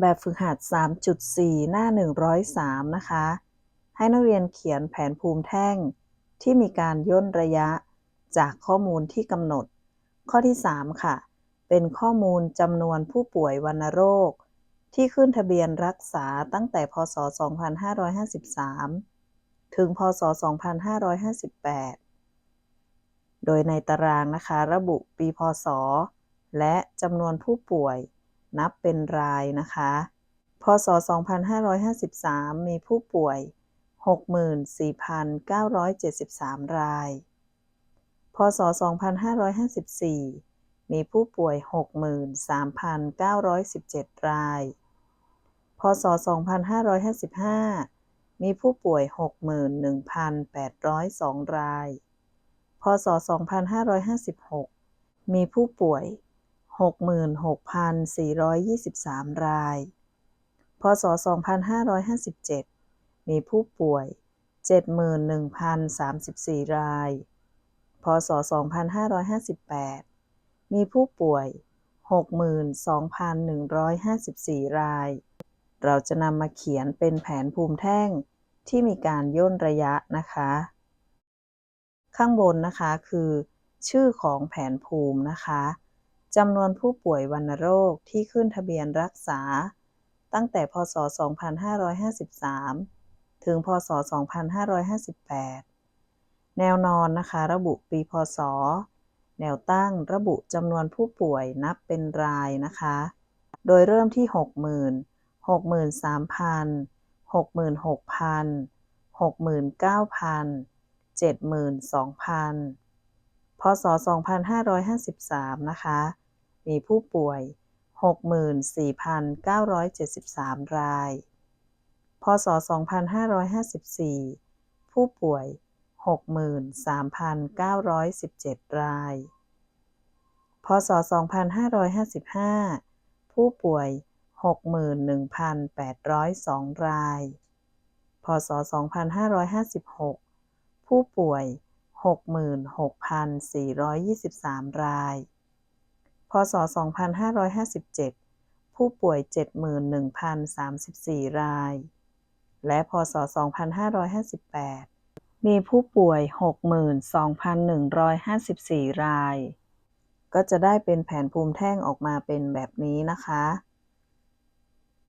แบบฝึกหัด 3.4 หน้า 103 นะคะ ให้นักเรียนเขียนแผนภูมิแท่ง ที่มีการย่นระยะจากข้อมูลที่กำหนด ข้อที่ 3 ค่ะ เป็นข้อมูลจำนวนผู้ป่วยวัณโรค ที่ขึ้นทะเบียนรักษาตั้งแต่ พศ 2553 ถึง พศ 2558 โดยในตารางนะคะ ระบุปีพศ และจำนวนผู้ป่วย นับเป็นรายนะคะ พศ 2553 มีผู้ป่วย 64,973 ราย พศ 2554 มีผู้ป่วย 63,917 ราย พศ 2555 มีผู้ป่วย 61,802 ราย พศ 2556 มีผู้ป่วย 66,423 ราย พศ 2557 มีผู้ป่วย 71,034 ราย พศ 2558 มีผู้ป่วย 62,154 ราย เราจะนำมาเขียนเป็นแผนภูมิแท่งที่มีการย่นระยะนะคะ ข้างบนนะคะคือชื่อของแผนภูมินะคะ จำนวนผู้ป่วยวัณโรคที่ขึ้นทะเบียนรักษา ตั้งแต่พศ 2553 ถึง พศ 2558 แนวนอนนะคะระบุปีพศ แนวตั้งระบุจำนวนผู้ป่วยนับเป็นรายนะคะ โดยเริ่มที่ 60,000 63,000 66,000 69,000 72,000 พศ 2553 นะคะ มีผู้ป่วย 64,973 ราย พศ 2554 ผู้ป่วย 63,917 ราย พศ 2555 ผู้ป่วย 61,802 ราย พศ 2556 ผู้ป่วย 66,423 ราย พศ 2557 ผู้ป่วย 71,034 ราย และพศ 2558 มีผู้ป่วย 62,154 ราย ก็จะได้เป็นแผนภูมิแท่งออกมาเป็นแบบนี้นะคะ